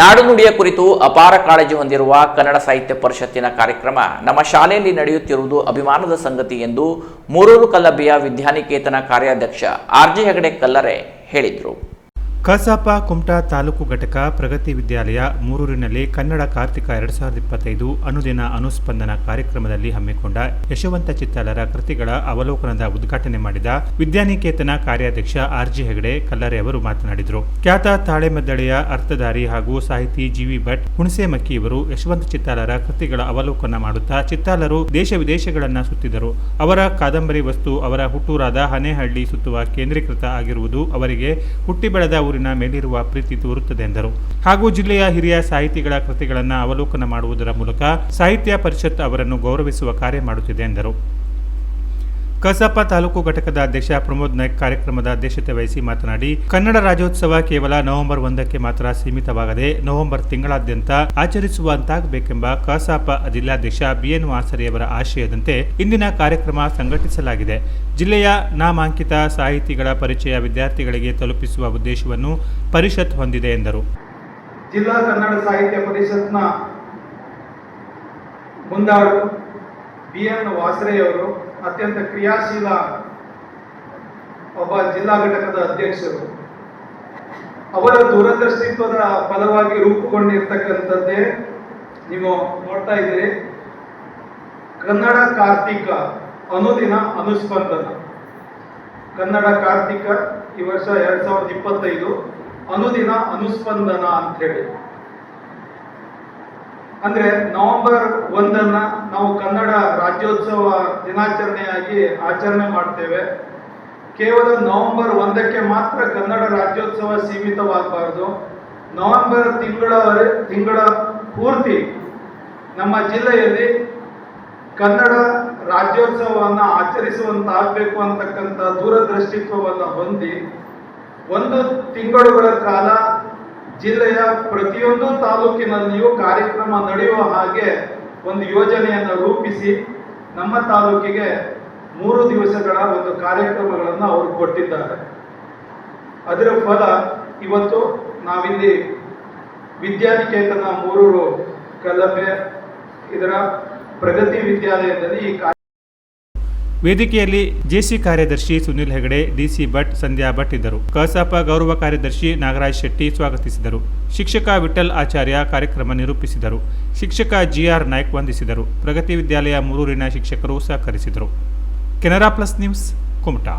ನಾಡು ನುಡಿಯ ಕುರಿತು ಅಪಾರ ಕಾಳಜಿ ಹೊಂದಿರುವ ಕನ್ನಡ ಸಾಹಿತ್ಯ ಪರಿಷತ್ತಿನ ಕಾರ್ಯಕ್ರಮ ನಮ್ಮ ಶಾಲೆಯಲ್ಲಿ ನಡೆಯುತ್ತಿರುವುದು ಅಭಿಮಾನದ ಸಂಗತಿ ಎಂದು ಮೂರೂರು ಕಲ್ಲಬ್ಬಿಯ ವಿದ್ಯಾನಿಕೇತನ ಕಾರ್ಯಾಧ್ಯಕ್ಷ ಆರ್ ಜಿ ಹೆಗಡೆ ಕಲ್ಲರೆ ಹೇಳಿದರು. ಕಸಾಪ, ಕುಮಟಾ ತಾಲೂಕು ಘಟಕ, ಪ್ರಗತಿ ವಿದ್ಯಾಲಯ, ಮೂರೂರಿನಲ್ಲಿ ಕನ್ನಡ ಕಾರ್ತಿಕ ಎರಡ್ ಸಾವಿರದ ಇಪ್ಪತ್ತೈದು ಅನುದಿನ ಅನುಸ್ಪಂದನ ಕಾರ್ಯಕ್ರಮದಲ್ಲಿ ಹಮ್ಮಿಕೊಂಡ ಯಶವಂತ ಚಿತ್ತಾಲರ ಕೃತಿಗಳ ಅವಲೋಕನದ ಉದ್ಘಾಟನೆ ಮಾಡಿದ ವಿದ್ಯಾನಿಕೇತನ ಕಾರ್ಯಾಧ್ಯಕ್ಷ ಆರ್ಜಿ ಹೆಗಡೆ ಕಲ್ಲರೆ ಅವರು ಮಾತನಾಡಿದರು. ಖ್ಯಾತ ತಾಳೆಮದ್ದಳೆಯ ಅರ್ಥಧಾರಿ ಹಾಗೂ ಸಾಹಿತಿ ಜಿವಿ ಭಟ್, ಹುಣಸೆಮಕ್ಕಿ ಇವರು ಯಶವಂತ ಚಿತ್ತಾಲರ ಕೃತಿಗಳ ಅವಲೋಕನ ಮಾಡುತ್ತಾ ಚಿತ್ತಾಲರು ದೇಶ ವಿದೇಶಗಳನ್ನ ಸುತ್ತಿದರು. ಅವರ ಕಾದಂಬರಿ ವಸ್ತು ಅವರ ಹುಟ್ಟೂರಾದ ಹನೇಹಳ್ಳಿ ಸುತ್ತುವ ಕೇಂದ್ರೀಕೃತ ಆಗಿರುವುದು ಅವರಿಗೆ ಹುಟ್ಟಿ ಬೆಳೆದ ಊರಿನ ಮೇಲಿರುವ ಪ್ರೀತಿ ತೋರುತ್ತದೆ ಎಂದರು. ಹಾಗೂ ಜಿಲ್ಲೆಯ ಹಿರಿಯ ಸಾಹಿತಿಗಳ ಕೃತಿಗಳನ್ನು ಅವಲೋಕನ ಮಾಡುವುದರ ಮೂಲಕ ಸಾಹಿತ್ಯ ಪರಿಷತ್ ಅವರನ್ನು ಗೌರವಿಸುವ ಕಾರ್ಯ ಮಾಡುತ್ತಿದೆ ಎಂದರು. ಕಸಾಪ ತಾಲೂಕು ಘಟಕದ ಅಧ್ಯಕ್ಷ ಪ್ರಮೋದ್ ನಾಯ್ಕ್ ಕಾರ್ಯಕ್ರಮದ ಅಧ್ಯಕ್ಷತೆ ವಹಿಸಿ ಮಾತನಾಡಿ, ಕನ್ನಡ ರಾಜ್ಯೋತ್ಸವ ಕೇವಲ ನವೆಂಬರ್ ಒಂದಕ್ಕೆ ಮಾತ್ರ ಸೀಮಿತವಾಗದೆ ನವೆಂಬರ್ ತಿಂಗಳಾದ್ಯಂತ ಆಚರಿಸುವಂತಾಗಬೇಕೆಂಬ ಕಸಾಪ ಜಿಲ್ಲಾಧ್ಯಕ್ಷ ಬಿಎನ್ ವಾಸರಿಯವರ ಆಶಯದಂತೆ ಇಂದಿನ ಕಾರ್ಯಕ್ರಮ ಸಂಘಟಿಸಲಾಗಿದೆ. ಜಿಲ್ಲೆಯ ನಾಮಾಂಕಿತ ಸಾಹಿತಿಗಳ ಪರಿಚಯ ವಿದ್ಯಾರ್ಥಿಗಳಿಗೆ ತಲುಪಿಸುವ ಉದ್ದೇಶವನ್ನು ಪರಿಷತ್ ಹೊಂದಿದೆ ಎಂದರು. ಜಿಲ್ಲಾ ಕನ್ನಡ ಸಾಹಿತ್ಯ ಪರಿಷತ್ನ ಮುಂದಾಳು ಬಿ ಎನ್ ವಾಸರೆಯವರು ಅತ್ಯಂತ ಕ್ರಿಯಾಶೀಲ ಒಬ್ಬ ಜಿಲ್ಲಾ ಘಟಕದ ಅಧ್ಯಕ್ಷರು. ಅವರ ದೂರದರ್ಶಿತ್ವದ ಫಲವಾಗಿ ರೂಪುಗೊಂಡಿರ್ತಕ್ಕಂಥದ್ದೇ ನೀವು ನೋಡ್ತಾ ಇದ್ದೀರಿ. ಕನ್ನಡ ಕಾರ್ತಿಕ ಅನುದಿನ ಅನುಸ್ಪಂದನ. ಕನ್ನಡ ಕಾರ್ತಿಕ ಈ ವರ್ಷ ಎರಡ್ ಸಾವಿರದ ಇಪ್ಪತ್ತೈದು ಅನುದಿನ ಅನುಸ್ಪಂದನ ಅಂತ ಹೇಳಿ ಅಂದ್ರೆ ನವೆಂಬರ್ ಒಂದನ್ನ ನಾವು ಕನ್ನಡ ರಾಜ್ಯೋತ್ಸವ ದಿನಾಚರಣೆಯಾಗಿ ಆಚರಣೆ ಮಾಡ್ತೇವೆ. ಕೇವಲ ನವೆಂಬರ್ ಒಂದಕ್ಕೆ ಮಾತ್ರ ಕನ್ನಡ ರಾಜ್ಯೋತ್ಸವ ಸೀಮಿತವಾಗಬಾರದು. ನವೆಂಬರ್ ತಿಂಗಳ ತಿಂಗಳ ಪೂರ್ತಿ ನಮ್ಮ ಜಿಲ್ಲೆಯಲ್ಲಿ ಕನ್ನಡ ರಾಜ್ಯೋತ್ಸವವನ್ನು ಆಚರಿಸುವಂತಾಗಬೇಕು ಅಂತಕ್ಕಂಥ ದೂರದೃಷ್ಟಿತ್ವವನ್ನು ಹೊಂದಿ ಒಂದು ತಿಂಗಳುಗಳ ಕಾಲ ಜಿಲ್ಲೆಯ ಪ್ರತಿಯೊಂದು ತಾಲೂಕಿನಲ್ಲಿಯೂ ಕಾರ್ಯಕ್ರಮ ನಡೆಯುವ ಹಾಗೆ ಒಂದು ಯೋಜನೆಯನ್ನು ರೂಪಿಸಿ ನಮ್ಮ ತಾಲೂಕಿಗೆ ಮೂರು ದಿವಸಗಳ ಒಂದು ಕಾರ್ಯಕ್ರಮಗಳನ್ನು ಅವರು ಕೊಟ್ಟಿದ್ದಾರೆ. ಅದರ ಫಲ ಇವತ್ತು ನಾವಿಲ್ಲಿ ವಿದ್ಯಾನಿಕೇತನ ಮೂರೂರು ಕಲಬೆ ಇದರ ಪ್ರಗತಿ ವಿದ್ಯಾಲಯದಲ್ಲಿ ಈ ವೇದಿಕೆಯಲ್ಲಿ ಜೆಸಿ ಕಾರ್ಯದರ್ಶಿ ಸುನಿಲ್ ಹೆಗಡೆ, ಡಿಸಿ ಭಟ್, ಸಂಧ್ಯಾ ಭಟ್ ಇದ್ದರು. ಕಸಾಪ ಗೌರವ ಕಾರ್ಯದರ್ಶಿ ನಾಗರಾಜ್ ಶೆಟ್ಟಿ ಸ್ವಾಗತಿಸಿದರು. ಶಿಕ್ಷಕ ವಿಠಲ್ ಆಚಾರ್ಯ ಕಾರ್ಯಕ್ರಮ ನಿರೂಪಿಸಿದರು. ಶಿಕ್ಷಕ ಜಿಆರ್ ನಾಯ್ಕ್ ವಂದಿಸಿದರು. ಪ್ರಗತಿ ವಿದ್ಯಾಲಯ ಮೂರೂರಿನ ಶಿಕ್ಷಕರು ಸಹಕರಿಸಿದರು. Canara plus news, Kumta.